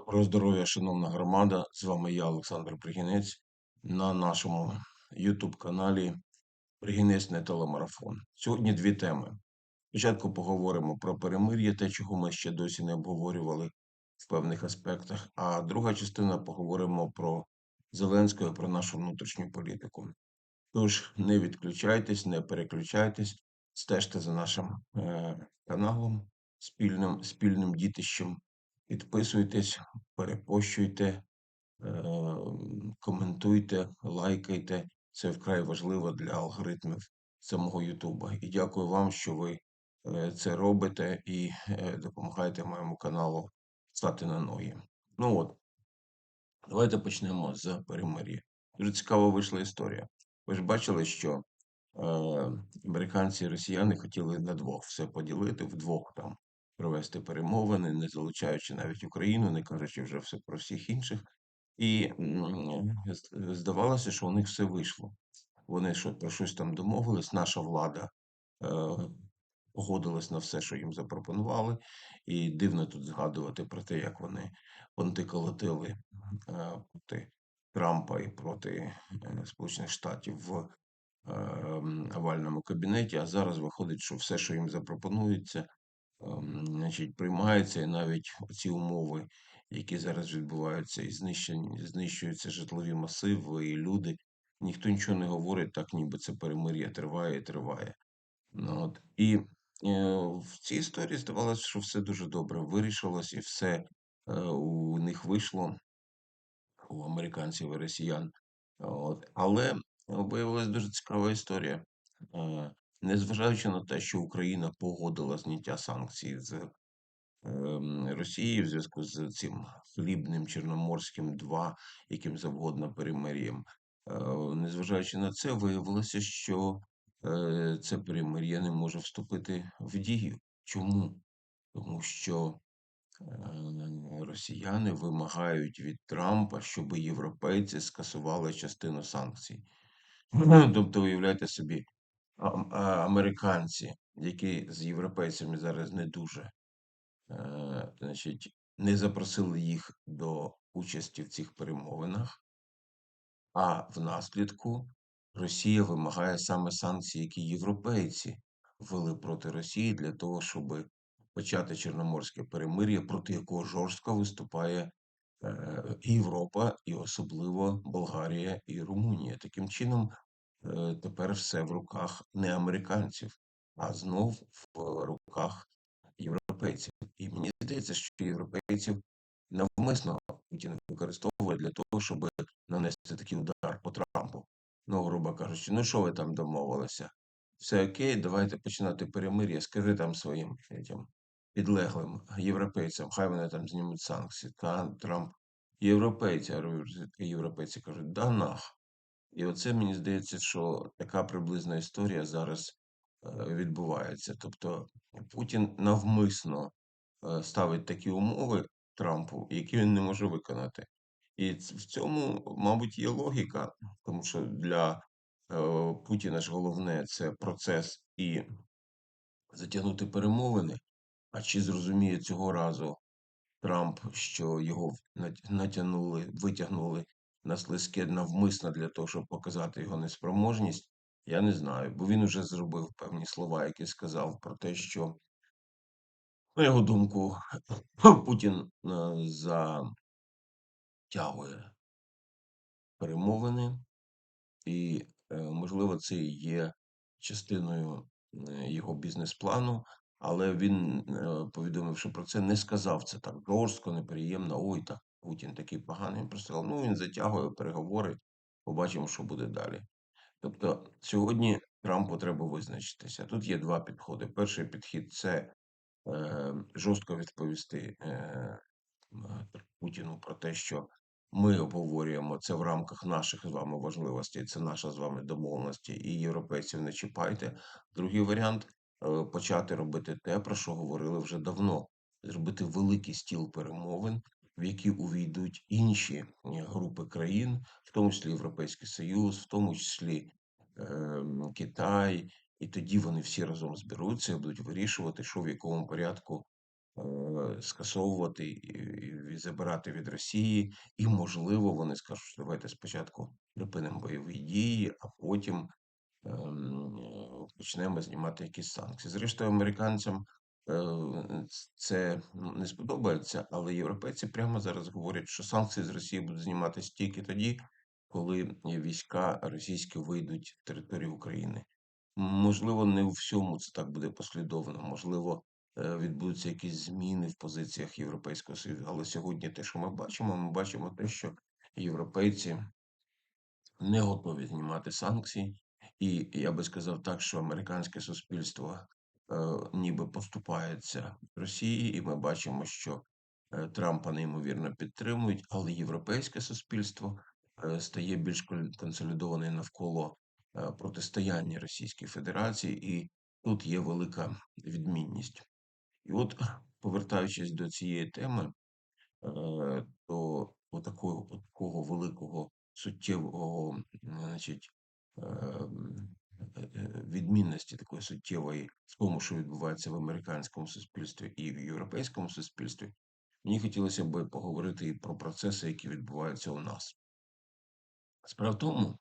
Доброго здоров'я, шановна громада. З вами я, Олександр Пригінець, на нашому YouTube каналі Пригінець не телемарафон. Сьогодні дві теми. Спочатку поговоримо про перемир'я, те, чого ми ще досі не обговорювали в певних аспектах. А друга частина поговоримо про Зеленського, і про нашу внутрішню політику. Тож не відключайтесь, не переключайтесь, стежте за нашим е, каналом, спільним, спільним дітищем. Підписуйтесь, перепощуйте, е, коментуйте, лайкайте. Це вкрай важливо для алгоритмів самого Ютуба. І дякую вам, що ви е, це робите і е, допомагаєте моєму каналу стати на ноги. Ну от, давайте почнемо з перемир'я. Дуже цікаво вийшла історія. Ви ж бачили, що е, американці і росіяни хотіли на двох все поділити, вдвох там провести перемовини, не залучаючи навіть Україну, не кажучи вже все про всіх інших. І здавалося, що у них все вийшло. Вони про щось там домовились, наша влада е, погодилась на все, що їм запропонували. І дивно тут згадувати про те, як вони понтиколотили е, проти Трампа і проти е, Сполучених Штатів в е, овальному кабінеті. А зараз виходить, що все, що їм запропонується, значить, приймається, і навіть ці умови, які зараз відбуваються, і знищуються житлові масиви і люди. Ніхто нічого не говорить, так ніби це перемир'я триває і триває. Ну, от. І е, в цій історії здавалося, що все дуже добре вирішилось, і все е, у них вийшло у американців і росіян. От. Але виявилася дуже цікава історія. Е, Незважаючи на те, що Україна погодила зняття санкцій з ем, Росії в зв'язку з цим хлібним Чорноморським 2, яким завгодно перемир'ям, е, незважаючи на це, виявилося, що е, це перемир'я не може вступити в дію. Чому? Тому що е, росіяни вимагають від Трампа, щоб європейці скасували частину санкцій. Тобто, уявляйте собі, американці, які з європейцями зараз не дуже, е, значить, не запросили їх до участі в цих перемовинах, а в наслідку Росія вимагає саме санкції, які європейці ввели проти Росії для того, щоб почати Чорноморське перемир'я, проти якого жорстко виступає е, Європа, і особливо Болгарія і Румунія. Таким чином, е, тепер все в руках не американців, а знов в руках європейців. І мені здається, що європейців навмисно Путін використовує для того, щоб нанести такий удар по Трампу. Ну, грубо кажучи, ну що ви там домовилися? Все окей, давайте починати перемир'я. Скажи там своїм этим, підлеглим європейцям, хай вони там знімуть санкції. Та Трамп європейці, європейці кажуть, да нах. І оце мені здається, що така приблизна історія зараз е, відбувається. Тобто Путін навмисно е, ставить такі умови Трампу, які він не може виконати. І в цьому, мабуть, є логіка, тому що для е, Путіна ж головне це процес і затягнути перемовини. А чи зрозуміє цього разу Трамп, що його натягнули, витягнули на слизьке навмисно для того, щоб показати його неспроможність, я не знаю, бо він уже зробив певні слова, які сказав про те, що, на його думку, Путін е, затягує перемовини, і, е, можливо, це і є частиною е, його бізнес-плану, але він повідомив, що про це не сказав це так жорстко, неприємно. Ой, так Путін такий поганий. Він просто ну він затягує переговори, побачимо, що буде далі. Тобто сьогодні Трампу треба визначитися. Тут є два підходи. Перший підхід це е, жорстко відповісти е, Путіну про те, що ми обговорюємо це в рамках наших з вами важливостей, це наша з вами домовленості, і європейців не чіпайте. Другий варіант е, почати робити те, про що говорили вже давно: зробити великий стіл перемовин, в які увійдуть інші е, групи країн, в тому числі Європейський Союз, в тому числі е, Китай, і тоді вони всі разом зберуться і будуть вирішувати, що в якому порядку е, скасовувати і забирати від Росії, і, можливо, вони скажуть, що давайте спочатку припинимо бойові дії, а потім ем, е, почнемо знімати якісь санкції. Зрештою, американцям це ну, не сподобається, але європейці прямо зараз говорять, що санкції з Росії будуть зніматися тільки тоді, коли війська російські вийдуть з території України. Можливо, не у всьому це так буде послідовно. Можливо, е, відбудуться якісь зміни в позиціях Європейського Союзу. Але сьогодні те, що ми бачимо, ми бачимо те, що європейці не готові знімати санкції, і я би сказав так, що американське суспільство е, ніби поступається Росії, і ми бачимо, що е, Трампа неймовірно підтримують, але європейське суспільство е, стає більш кон- консолідоване навколо е, протистояння Російській Федерації, і тут є велика відмінність. І от, повертаючись до цієї теми, е, то отакого, такого великого суттєвого, значить, ем, е, е, відмінності такої суттєвої в тому, що відбувається в американському суспільстві і в європейському суспільстві, мені хотілося б поговорити і про процеси, які відбуваються у нас. Справа в тому,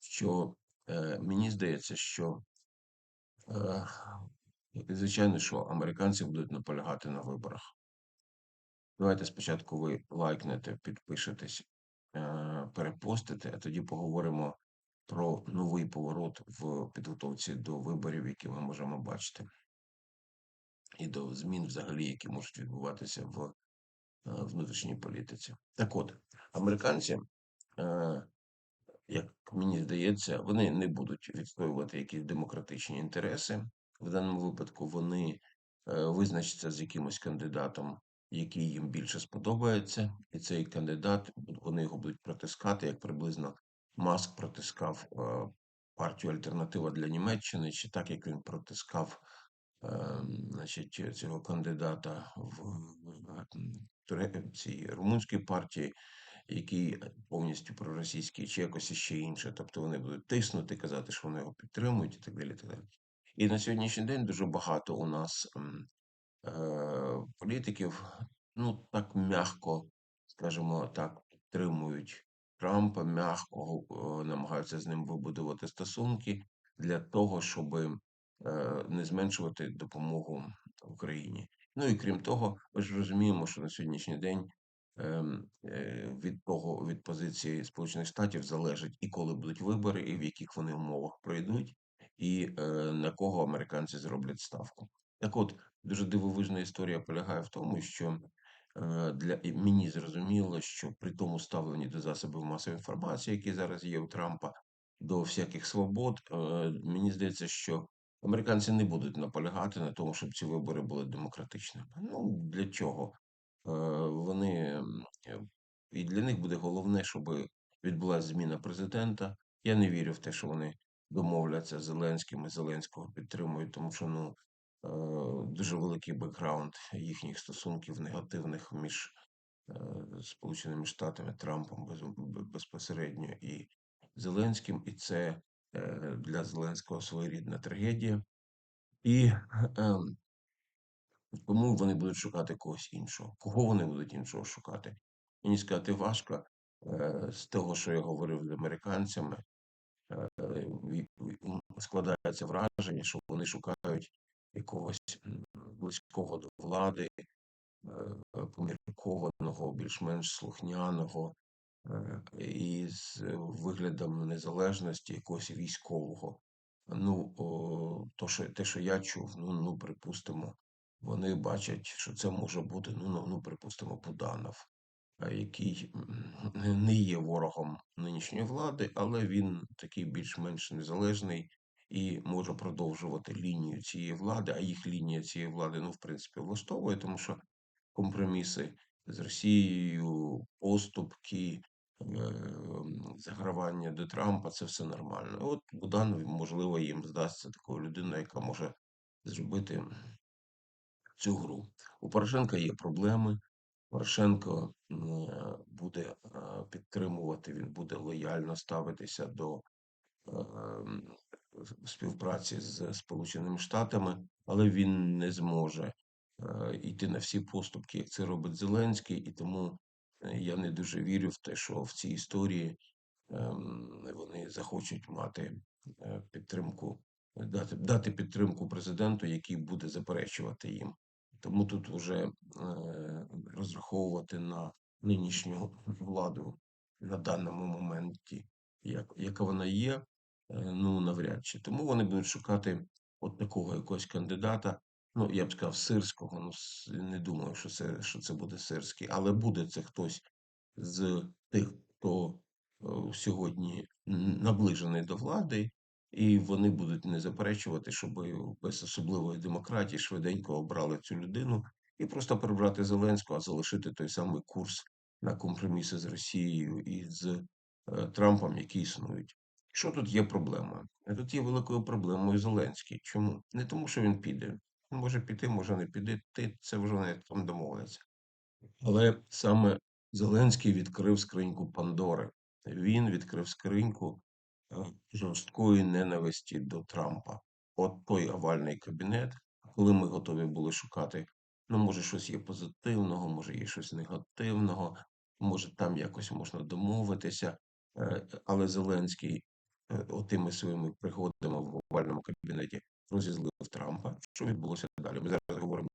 що е, мені здається, що е, звичайно, що американці будуть наполягати на виборах. Давайте спочатку ви лайкнете, підпишетесь, е, перепостите, а тоді поговоримо про новий поворот в підготовці до виборів, які ми можемо бачити, і до змін, взагалі, які можуть відбуватися в е, внутрішній політиці. Так от, американці, е, як мені здається, вони не будуть відстоювати якісь демократичні інтереси. В даному випадку вони е, визначаться з якимось кандидатом, який їм більше сподобається, і цей кандидат вони його будуть протискати, як приблизно Маск протискав партію Альтернатива для Німеччини, чи так як він протискав значить, цього кандидата в, цій румунській партії, який повністю проросійський, чи якось іще інше. Тобто вони будуть тиснути, казати, що вони його підтримують і так далі. І, так далі. і на сьогоднішній день дуже багато у нас е, політиків, ну так м'яко, скажімо так, підтримують Трампа, м'яко е, намагаються з ним вибудувати стосунки для того, щоб е, не зменшувати допомогу Україні. Ну і крім того, ми ж розуміємо, що на сьогоднішній день ем, е, від того від позиції Сполучених Штатів залежить і коли будуть вибори, і в яких вони умовах пройдуть, і на кого американці зроблять ставку. Так от дуже дивовижна історія полягає в тому, що для мені зрозуміло, що при тому ставленні до засобів масової інформації, які зараз є у Трампа, до всяких свобод, е, мені здається, що американці не будуть наполягати на тому, щоб ці вибори були демократичними. Ну для чого? Е, вони е, і для них буде головне, щоб відбулася зміна президента. Я не вірю в те, що вони домовляться з Зеленським і Зеленського підтримують, тому що ну е, дуже великий бекграунд їхніх стосунків негативних між е, Сполученими Штатами Трампом безпосередньо і Зеленським, і це е, для Зеленського своєрідна трагедія. І ем, тому вони будуть шукати когось іншого. Кого вони будуть іншого шукати? Мені сказати важко Е, з того, що я говорив з американцями, е, складається враження, що вони шукають якогось близького до влади, е, поміркованого, більш-менш слухняного, е, і з виглядом незалежності якогось військового. Ну, то, що, те, що я чув, ну, ну, припустимо, вони бачать, що це може бути, ну, ну, ну припустимо, Буданов, який не не є ворогом нинішньої влади, але він такий більш-менш незалежний і може продовжувати лінію цієї влади, а їх лінія цієї влади, ну, в принципі, влаштовує, тому що компроміси з Росією, поступки, е, загравання до Трампа це все нормально. От Буданов, можливо, їм здасться такою людиною, яка може зробити цю гру. У Порошенка є проблеми. Порошенко е, буде е, підтримувати, він буде лояльно ставитися до співпраці з Сполученими Штатами, але він не зможе е, йти на всі поступки, як це робить Зеленський, і тому е, я не дуже вірю в те, що в цій історії ем, вони захочуть мати е, підтримку, дати, дати підтримку президенту, який буде заперечувати їм. Тому тут вже розраховувати на нинішню владу на даному моменті, як, яка вона є, ну навряд чи. Тому вони будуть шукати от такого якогось кандидата. Ну, я б сказав, сирського. Ну, не думаю, що це, що це буде сирський, але буде це хтось з тих, хто е, сьогодні наближений до влади, і вони будуть не заперечувати, щоб без особливої демократії швиденько обрали цю людину і просто прибрати Зеленського, а залишити той самий курс на компроміси з Росією і з е, Трампом, які існують. Що тут є проблема? Тут є великою проблемою Зеленський. Чому? Не тому, що він піде. Може піти, може не піде. Ти це вже не там домовляться. Але саме Зеленський відкрив скриньку Пандори. Він відкрив скриньку е, жорсткої ненависті до Трампа. От той овальний кабінет, коли ми готові були шукати, ну, може, щось є позитивного, може, є щось негативного, може, там якось можна домовитися. Е, Але Зеленський е, отими своїми приходами в овальному кабінеті розізлив Трампа. Що відбулося далі? Ми зараз говоримо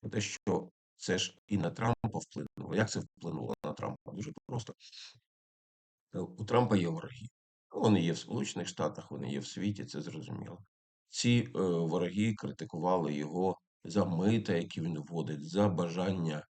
про те, що це ж і на Трампа вплинуло. Як це вплинуло на Трампа? Дуже просто. Е, У Трампа є вороги. Вони є в Сполучених Штатах, вони є в світі, це зрозуміло. Ці е, вороги критикували його за мита, які він вводить, за бажання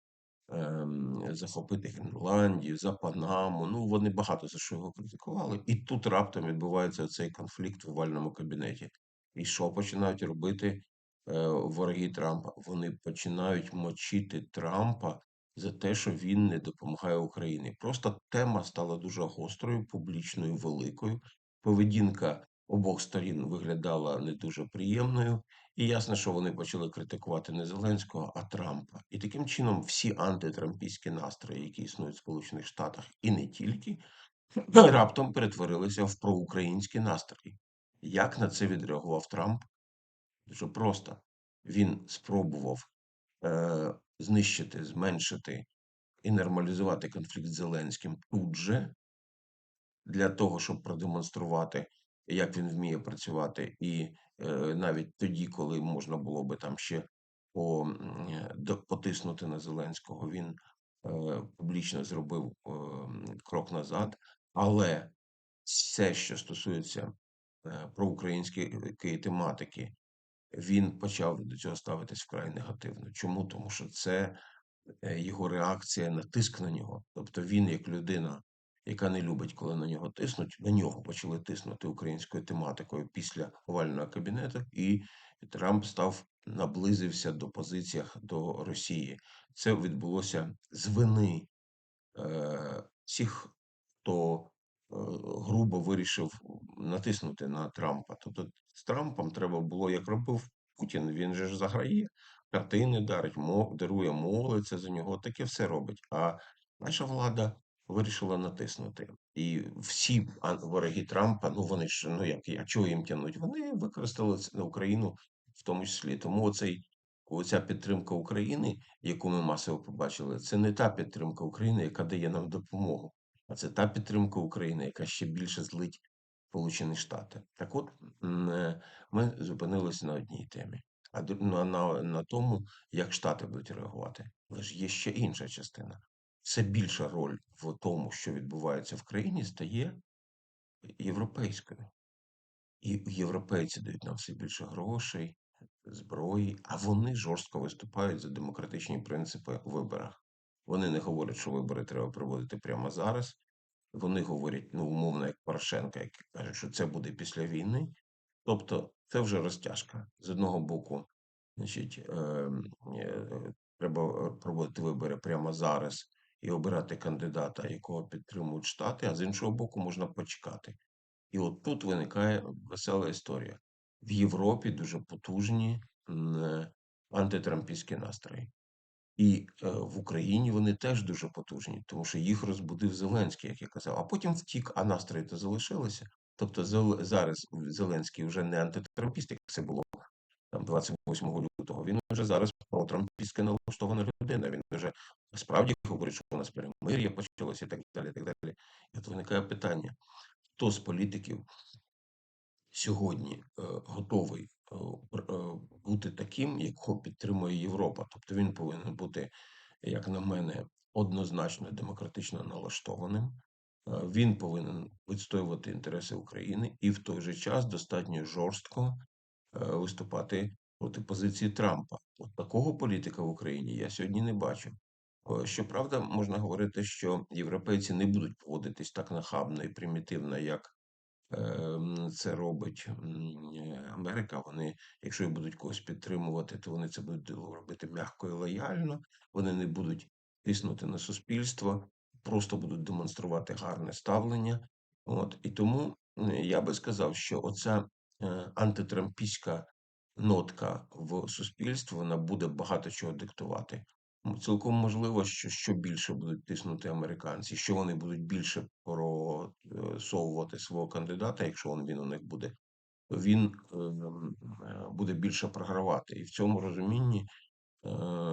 захопити Гренландію, за Панаму. Ну, вони багато за що його критикували. І тут раптом відбувається цей конфлікт в овальному кабінеті. І що починають робити е, вороги Трампа? Вони починають мочити Трампа за те, що він не допомагає Україні. Просто тема стала дуже гострою, публічною, великою. Поведінка обох сторін виглядала не дуже приємною. І ясно, що вони почали критикувати не Зеленського, а Трампа. І таким чином всі антитрампійські настрої, які існують в Сполучених Штатах, і не тільки, раптом перетворилися в проукраїнські настрої. Як на це відреагував Трамп? Дуже просто. Він спробував е, знищити, зменшити і нормалізувати конфлікт з Зеленським тут же, для того, щоб продемонструвати, як він вміє працювати, і е, навіть тоді, коли можна було би там ще е, потиснути на Зеленського, він е, публічно зробив крок назад. Але все, що стосується проукраїнської тематики, він почав до цього ставитись вкрай негативно. Чому? Тому що це його реакція на тиск на нього. Тобто він, як людина, яка не любить, коли на нього тиснуть, на нього почали тиснути українською тематикою після овального кабінету, і Трамп став наблизився до позиціях до Росії. Це відбулося з вини е, всіх, хто е, грубо вирішив натиснути на Трампа. Тобто з Трампом треба було, як робив Путін, він же ж заграє, картини дарить, дарує, молиться за нього, таке все робить. А наша влада вирішила натиснути. І всі вороги Трампа, ну вони ж, ну як, а чого їм тянуть? Вони використали на Україну в тому числі. Тому оцей Оця підтримка України, яку ми масово побачили, це не та підтримка України, яка дає нам допомогу, а це та підтримка України, яка ще більше злить Сполучені Штати. Так от е, ми зупинилися на одній темі, а на, на, на тому, як Штати будуть реагувати. Але ж є ще інша частина. Все більша роль в тому, що відбувається в країні, стає європейською. І європейці дають нам все більше грошей, зброї, а вони жорстко виступають за демократичні принципи у виборах. Вони не говорять, що вибори треба проводити прямо зараз. Вони говорять, ну, умовно, як Порошенко, який каже, що це буде після війни. Тобто, це вже розтяжка. З одного боку, значить, е, е, треба проводити вибори прямо зараз і обирати кандидата, якого підтримують штати, а з іншого боку, можна почекати. І от тут виникає весела історія. В Європі дуже потужні антитрампійські настрої. І е, в Україні вони теж дуже потужні, тому що їх розбудив Зеленський, як я казав, а потім втік, а настрої то залишилися. Тобто зараз Зеленський вже не антитрампіст, як це було там 28 лютого. Він вже зараз протрампістськи налаштована людина. Він вже справді говорить, що у нас перемир'я почалося і так далі. Так далі. І от виникає питання: хто з політиків сьогодні е, готовий е, е, бути таким, якого підтримує Європа? Тобто він повинен бути, як на мене, однозначно демократично налаштованим. Він повинен відстоювати інтереси України і в той же час достатньо жорстко виступати проти позиції Трампа. От такого політика в Україні я сьогодні не бачу. Е, Щоправда, можна говорити, що європейці не будуть поводитись так нахабно і примітивно, як ем, це робить е, Америка. Вони, якщо і будуть когось підтримувати, то вони це будуть робити м'яко і лояльно. Вони не будуть тиснути на суспільство, просто будуть демонструвати гарне ставлення. От і тому е, я би сказав, що оця е, антитрампійська нотка в суспільстві вона буде багато чого диктувати. Цілком можливо, що що більше будуть тиснути американці, що вони будуть більше просовувати свого кандидата, якщо він, він у них буде, він ем, е, буде більше програвати. І в цьому розумінні, е,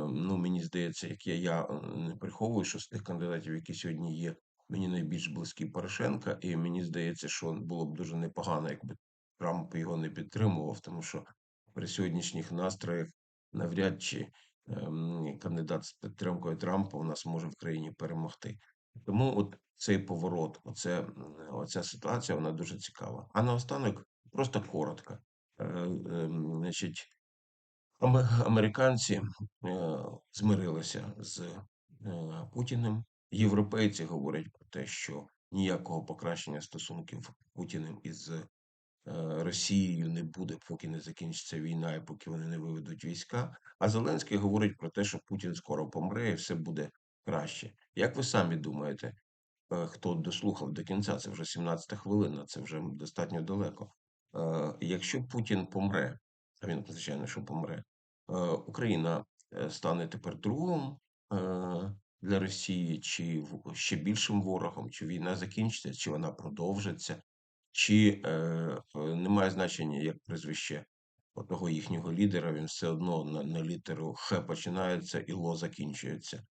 ну мені здається, як я, я е, не приховую, що з тих кандидатів, які сьогодні є, мені найбільш близький Порошенка, і мені здається, що було б дуже непогано, якби Трамп його не підтримував, тому що при сьогоднішніх настроях навряд чи ем, кандидат з підтримкою Трампа у нас може в країні перемогти. Тому от цей поворот, оце, оця ситуація, вона дуже цікава. А наостанок, просто коротко. Е, ем, значить, американці е, змирилися з е, Путіним. Європейці говорять про те, що ніякого покращення стосунків Путіним із Росією не буде, поки не закінчиться війна і поки вони не виведуть війська. А Зеленський говорить про те, що Путін скоро помре і все буде краще. Як ви самі думаєте, е, хто дослухав до кінця? Це вже 17 хвилина, це вже достатньо далеко. Е, Якщо Путін помре, а він звичайно, що помре, е, Україна е, стане тепер другом е, для Росії, чи ще більшим ворогом, чи війна закінчиться, чи вона продовжиться чи е, е, немає значення як прізвище того їхнього лідера, він все одно на, на літеру Х починається і Ло закінчується.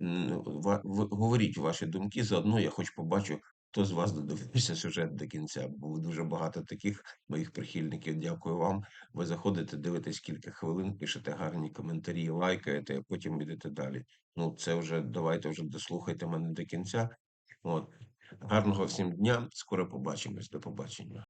Ва- ви- Говоріть ваші думки, заодно я хоч побачу, хто з вас додивився сюжет до кінця. Бо дуже багато таких моїх прихильників. Дякую вам. Ви заходите, дивитесь кілька хвилин, пишете гарні коментарі, лайкаєте, а потім йдете далі. Ну, це вже давайте вже дослухайте мене до кінця. От. Гарного всім дня. Скоро побачимось. До побачення.